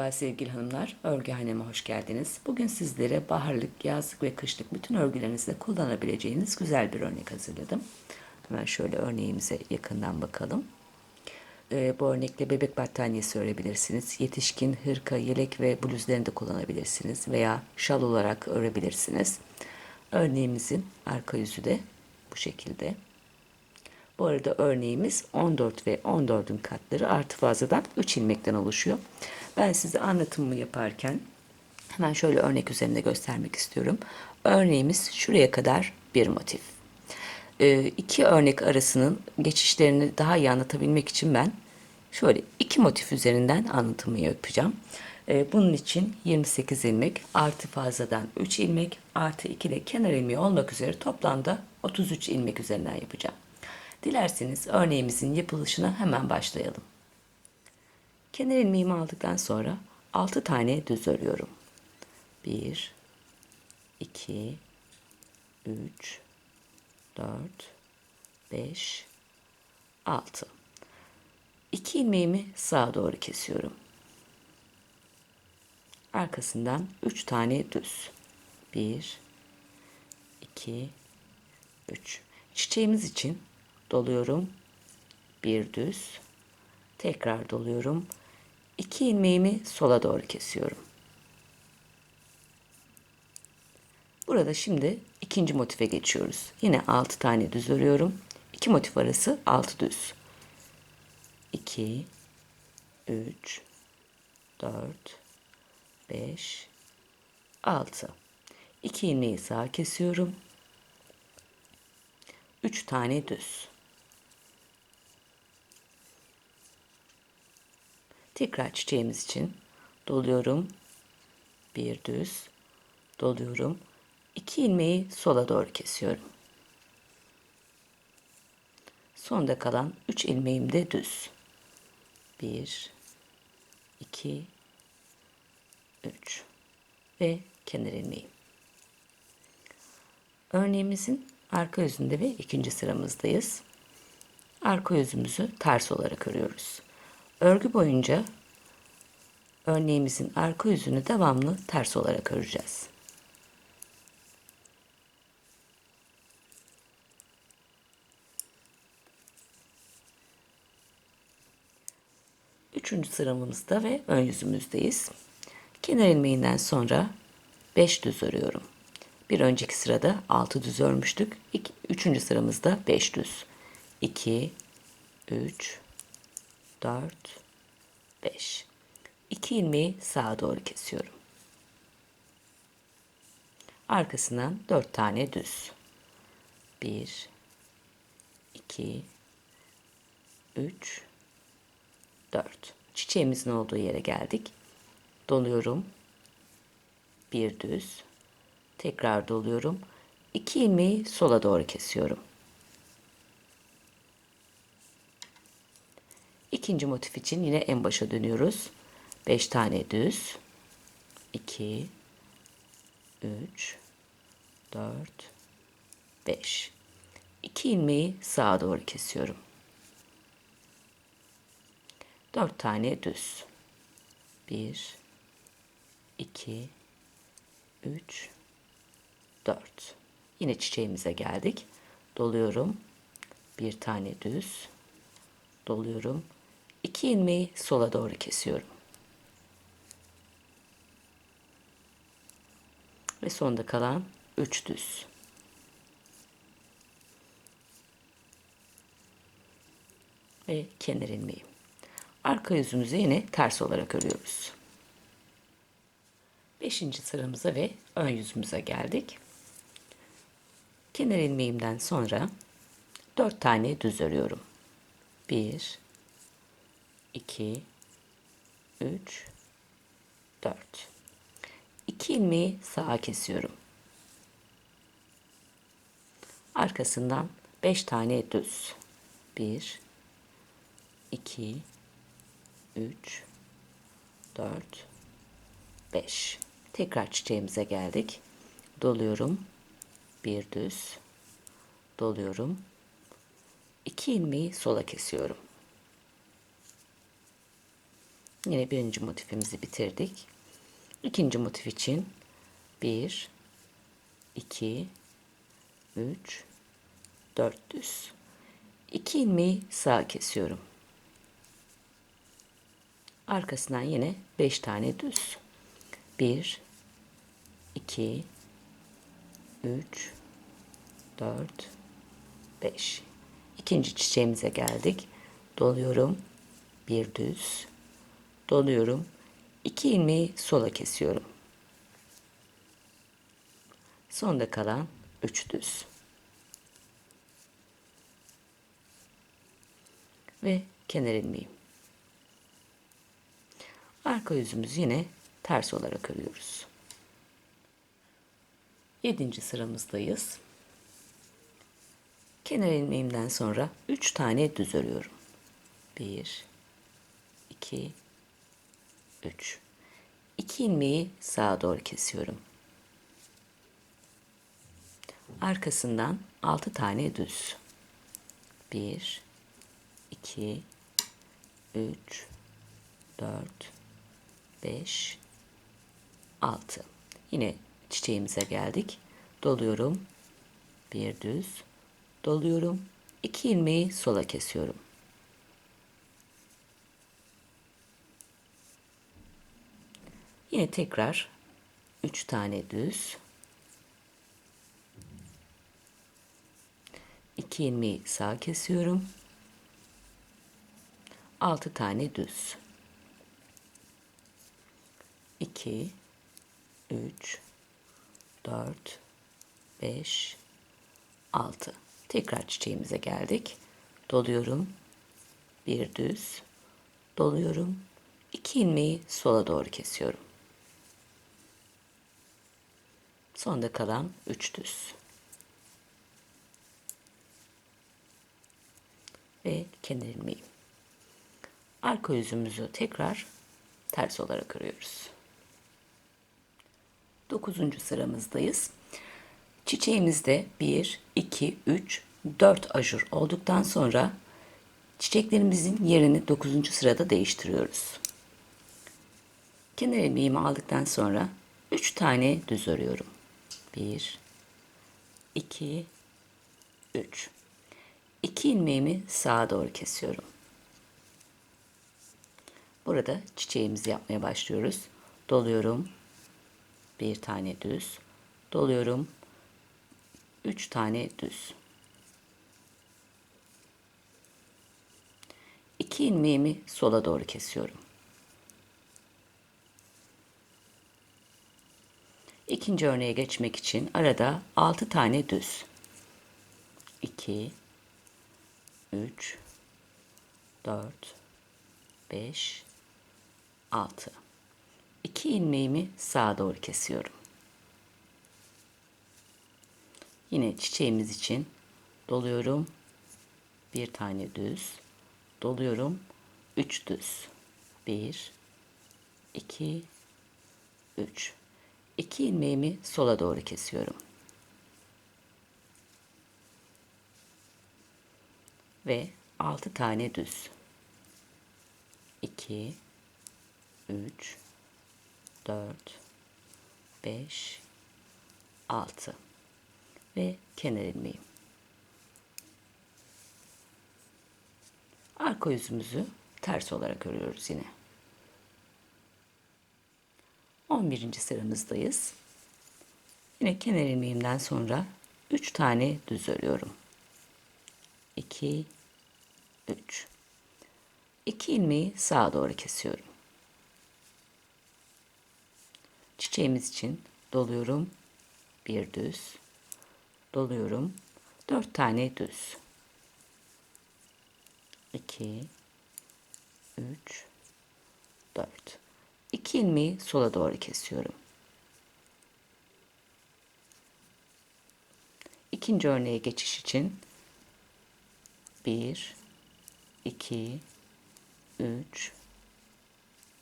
Merhaba sevgili hanımlar, örgü haneme hoş geldiniz. Bugün sizlere baharlık, yazlık ve kışlık bütün örgülerinizde kullanabileceğiniz güzel bir örnek hazırladım. Hemen şöyle örneğimize yakından bakalım. Ee, bu örnekle bebek battaniyesi örebilirsiniz. Yetişkin hırka, yelek ve bluzlarını kullanabilirsiniz. Veya şal olarak örebilirsiniz. Örneğimizin arka yüzü de bu şekilde. Bu arada örneğimiz 14 ve 14'ün katları artı fazladan 3 ilmekten oluşuyor. Ben size anlatımımı yaparken hemen şöyle örnek üzerinde göstermek istiyorum. Örneğimiz şuraya kadar bir motif. Ee, iki örnek arasının geçişlerini daha iyi anlatabilmek için ben şöyle iki motif üzerinden anlatımı yapacağım. Ee, bunun için 28 ilmek artı fazladan 3 ilmek artı 2 de kenar ilmeği olmak üzere toplamda 33 ilmek üzerinden yapacağım. Dilerseniz örneğimizin yapılışına hemen başlayalım. Kenar ilmeğimi aldıktan sonra 6 tane düz örüyorum. 1 2 3 4 5 6 2 ilmeğimi sağa doğru kesiyorum. Arkasından 3 tane düz. 1 2 3 Çiçeğimiz için doluyorum. Bir düz. Tekrar doluyorum. İki ilmeğimi sola doğru kesiyorum. Burada şimdi ikinci motife geçiyoruz. Yine 6 tane düz örüyorum. İki motif arası 6 düz. 2 3 4 5 6 2 ilmeği sağa kesiyorum. 3 tane düz. Tekrar çiçeğimiz için doluyorum. Bir düz. Doluyorum. 2 ilmeği sola doğru kesiyorum. Sonda kalan 3 ilmeğim de düz. 1 2 3 ve kenar ilmeğim. Örneğimizin arka yüzünde ve ikinci sıramızdayız. Arka yüzümüzü ters olarak örüyoruz. Örgü boyunca örneğimizin arka yüzünü devamlı ters olarak öreceğiz. Üçüncü sıramızda ve ön yüzümüzdeyiz. Kenar ilmeğinden sonra 5 düz örüyorum. Bir önceki sırada 6 düz örmüştük. İki, üçüncü sıramızda 5 düz. 2, 3, 4, 5. 2 ilmeği sağa doğru kesiyorum. Arkasından 4 tane düz. 1, 2, 3, 4. Çiçeğimizin olduğu yere geldik. Doluyorum. Bir düz. Tekrar doluyorum. 2 ilmeği sola doğru kesiyorum. İkinci motif için yine en başa dönüyoruz. 5 tane düz. 2 3 4 5 2 ilmeği sağa doğru kesiyorum. 4 tane düz. 1 2 3 4 Yine çiçeğimize geldik. Doluyorum. Bir tane düz. Doluyorum. 2 ilmeği sola doğru kesiyorum. Ve sonda kalan 3 düz. Ve kenar ilmeği. Arka yüzümüzü yine ters olarak örüyoruz. Beşinci sıramıza ve ön yüzümüze geldik. Kenar ilmeğimden sonra 4 tane düz örüyorum. 1 2 3 4 2 ilmeği sağa kesiyorum. Arkasından 5 tane düz. 1 2 3 4 5 Tekrar çiçeğimize geldik. Doluyorum. Bir düz. Doluyorum. 2 ilmeği sola kesiyorum. Yine birinci motifimizi bitirdik. İkinci motif için 1 2 3 4 düz. 2 ilmeği sağa kesiyorum. Arkasından yine 5 tane düz. 1 2 3 4 5 İkinci çiçeğimize geldik. Doluyorum. Bir düz. Doluyorum. 2 ilmeği sola kesiyorum. Sonda kalan 3 düz. Ve kenar ilmeğim. Arka yüzümüzü yine ters olarak örüyoruz. 7. sıramızdayız. Kenar ilmeğimden sonra 3 tane düz örüyorum. 1 2 3 2 ilmeği sağa doğru kesiyorum. Arkasından 6 tane düz. 1 2 3 4 5 6 Yine çiçeğimize geldik. Doluyorum. Bir düz. Doluyorum. 2 ilmeği sola kesiyorum. Yine tekrar 3 tane düz. 2 ilmeği sağa kesiyorum. 6 tane düz. 2 3 4 5 6 Tekrar çiçeğimize geldik. Doluyorum. Bir düz. Doluyorum. 2 ilmeği sola doğru kesiyorum. Sonda kalan 3 düz. Ve kenar ilmeğim. Arka yüzümüzü tekrar ters olarak örüyoruz. 9. sıramızdayız. Çiçeğimizde 1, 2, 3, 4 ajur olduktan sonra çiçeklerimizin yerini 9. sırada değiştiriyoruz. Kenar ilmeğimi aldıktan sonra 3 tane düz örüyorum. 1 2 3 2 ilmeğimi sağa doğru kesiyorum. Burada çiçeğimizi yapmaya başlıyoruz. Doluyorum. Bir tane düz. Doluyorum. Üç tane düz. İki ilmeğimi sola doğru kesiyorum. İkinci örneğe geçmek için arada 6 tane düz. 2 3 4 5 6 2 ilmeğimi sağa doğru kesiyorum. Yine çiçeğimiz için doluyorum. Bir tane düz. Doluyorum. 3 düz. 1 2 3 2 ilmeğimi sola doğru kesiyorum. Ve 6 tane düz. 2 3 4 5 6 ve kenar ilmeğim. Arka yüzümüzü ters olarak örüyoruz yine. 11. sıramızdayız. Yine kenar ilmeğimden sonra 3 tane düz örüyorum. 2 3 2 ilmeği sağa doğru kesiyorum. Çiçeğimiz için doluyorum. Bir düz. Doluyorum. Dört tane düz. 2 3 4 2 ilmeği sola doğru kesiyorum. İkinci örneğe geçiş için 1 2 3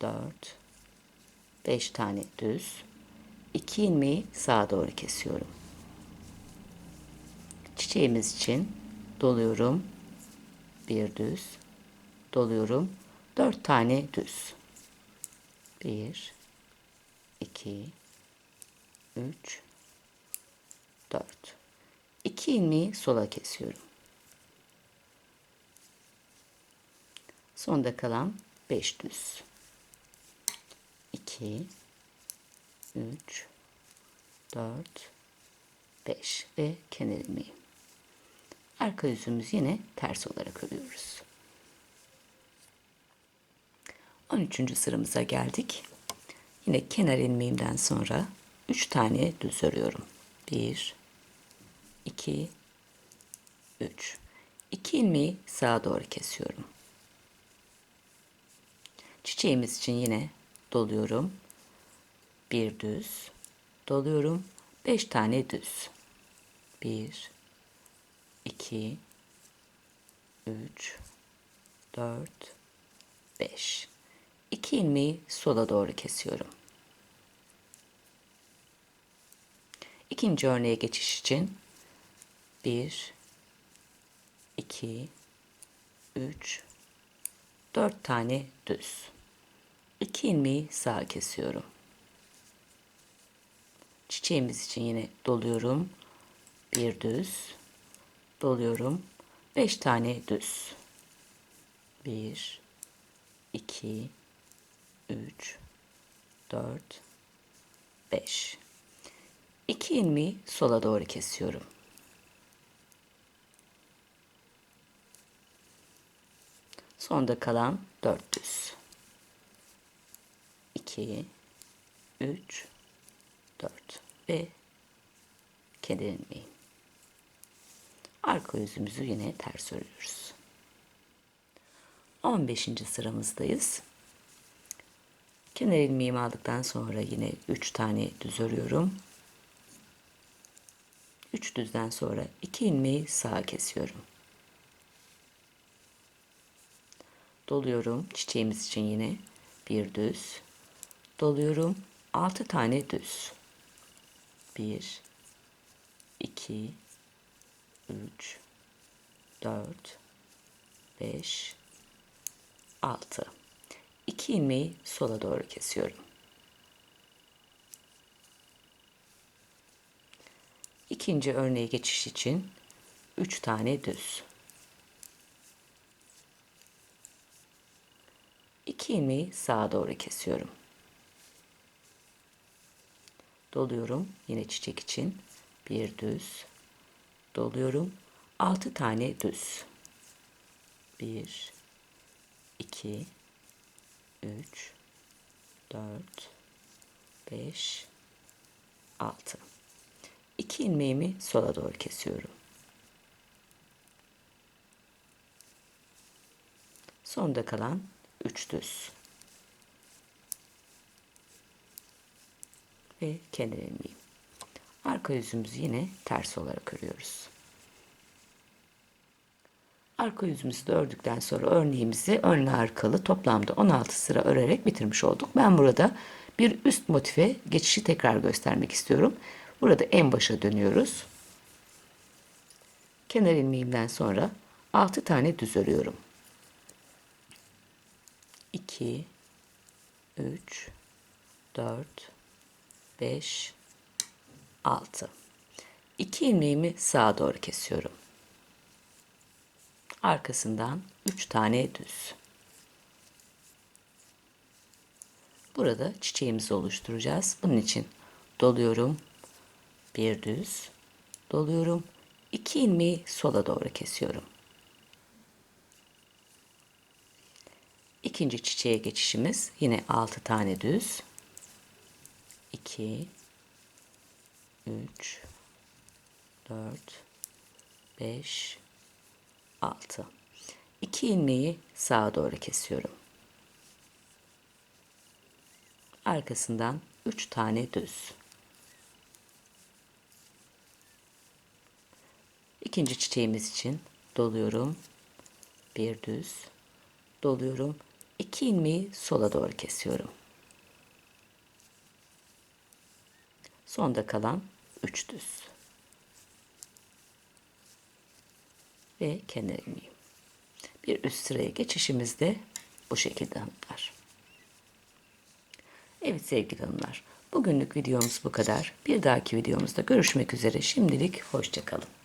4 5 tane düz 2 ilmeği sağa doğru kesiyorum. Çiçeğimiz için doluyorum. Bir düz. Doluyorum. 4 tane düz. 1 2 3 4 2 ilmeği sola kesiyorum. Sonda kalan 5 düz. 2 3 4 5 ve kenar ilmeği. Arka yüzümüz yine ters olarak örüyoruz. 13. sıramıza geldik. Yine kenar ilmeğimden sonra 3 tane düz örüyorum. 1 2 3 2 ilmeği sağa doğru kesiyorum. Çiçeğimiz için yine doluyorum. Bir düz doluyorum. 5 tane düz. 1 2 3 4 5 2 ilmeği sola doğru kesiyorum. İkinci örneğe geçiş için 1 2 3 4 tane düz. 2 ilmeği sağa kesiyorum. Çiçeğimiz için yine doluyorum. Bir düz. Doluyorum. 5 tane düz. 1 2 3 4 5 2 ilmeği sola doğru kesiyorum. Sonda kalan 4 düz. 2 3 4 ve kenar ilmeği. Arka yüzümüzü yine ters örüyoruz. 15. sıramızdayız. Kenar ilmeğimi aldıktan sonra yine 3 tane düz örüyorum. 3 düzden sonra 2 ilmeği sağa kesiyorum. Doluyorum. Çiçeğimiz için yine bir düz. Doluyorum. 6 tane düz. 1 2 3 4 5 6 2 ilmeği sola doğru kesiyorum. İkinci örneğe geçiş için 3 tane düz. 2 ilmeği sağa doğru kesiyorum. Doluyorum yine çiçek için bir düz. Doluyorum 6 tane düz. 1 2 3 4 5 6 2 ilmeğimi sola doğru kesiyorum. Sonda kalan 3 düz. Ve kenar ilmeğim. Arka yüzümüzü yine ters olarak örüyoruz. Arka yüzümüzü de ördükten sonra örneğimizi önlü arkalı toplamda 16 sıra örerek bitirmiş olduk. Ben burada bir üst motife geçişi tekrar göstermek istiyorum. Burada en başa dönüyoruz. Kenar ilmeğimden sonra 6 tane düz örüyorum. 2 3 4 5 6 2 ilmeğimi sağa doğru kesiyorum. Arkasından 3 tane düz. Burada çiçeğimizi oluşturacağız. Bunun için doluyorum. Bir düz. Doluyorum. 2 ilmeği sola doğru kesiyorum. İkinci çiçeğe geçişimiz yine 6 tane düz. 2 3 4 5 6 2 ilmeği sağa doğru kesiyorum. Arkasından 3 tane düz. İkinci çiçeğimiz için doluyorum. Bir düz. Doluyorum. 2 ilmeği sola doğru kesiyorum. Sonda kalan 3 düz. Ve kenar ilmeği. Bir üst sıraya geçişimiz de bu şekilde hanımlar. sevgili hanımlar. Bugünlük videomuz bu kadar. Bir dahaki videomuzda görüşmek üzere. Şimdilik hoşçakalın.